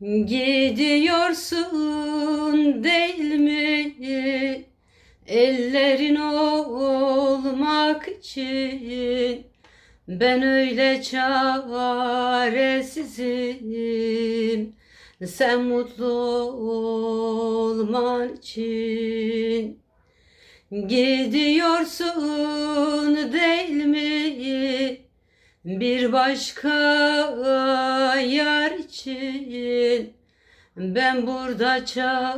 Gidiyorsun değil mi? Ellerin olmak için ben öyle çaresizim Sen mutlu olman için Gidiyorsun değil mi? Bir başka yar için ben burada çaresizim.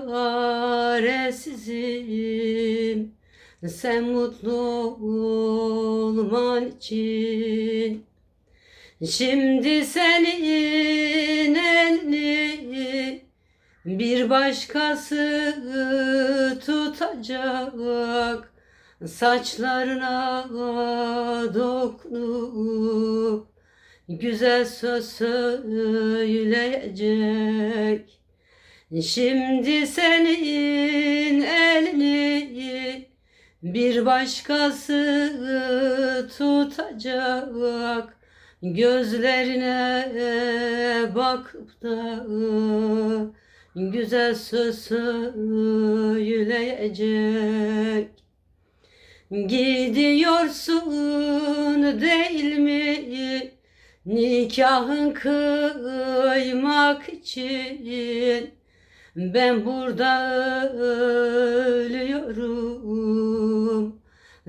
Sen mutlu olman için. Şimdi senin elini bir başkası tutacak Saçlarına dokunup güzel söz söyleyecek. Şimdi senin elini bir başkası tutacak. Gözlerine bakıp da güzel söz söyleyecek Gidiyorsun değil mi? Nikahın kıymak için. Ben burada ölüyorum.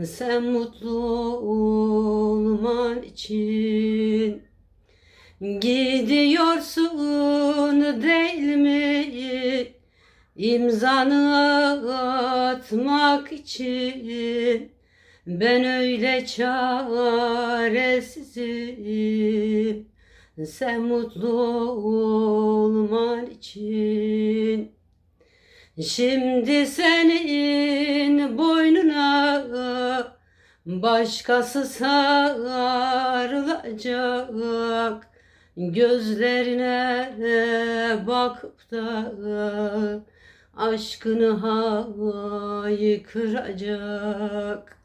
Sen mutlu olman için. Gidiyorsun değil mi imzanı atmak için Ben öyle çaresizim. Sen mutlu olman için. Şimdi senin boynuna başkası sarılacak. Gözlerine bakıp da aşkını haykıracak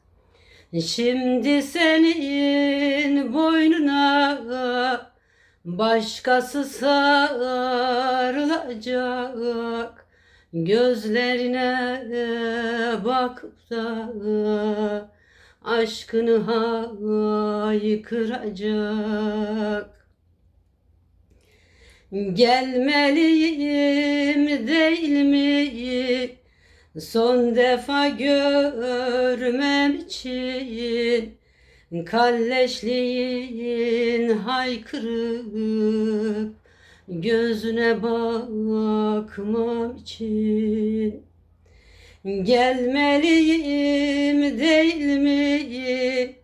Şimdi senin boynuna başkası sarılacak. Gözlerine bakıp da aşkını haykıracak Gelmeliyim değil mi? Son defa görmem için Kalleşliğin haykırıp gözüne bakmam için. Gelmeliyim değil mi?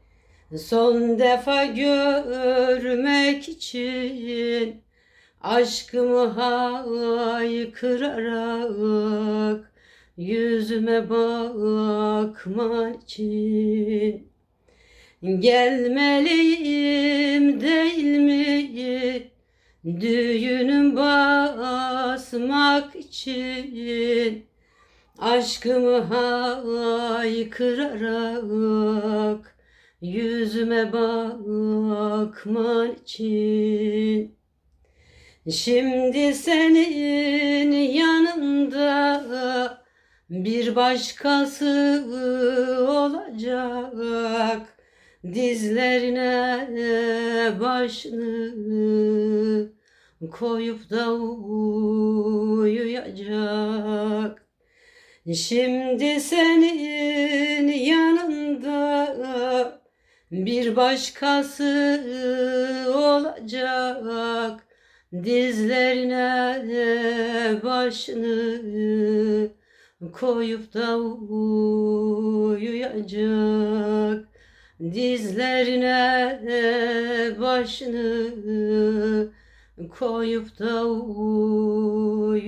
Son defa görmek için Aşkımı haykırarak yüzüme bakman için. Gelmeliyim değil mi? Düğünüm basmak için. Aşkımı haykırarak yüzüme bakman için Şimdi senin yanında bir başkası olacak. Dizlerine başını koyup da uyuyacak. Şimdi senin yanında bir başkası olacak Dizlerine başını koyup da uyuyacak. Dizlerine başını koyup da uyuyacak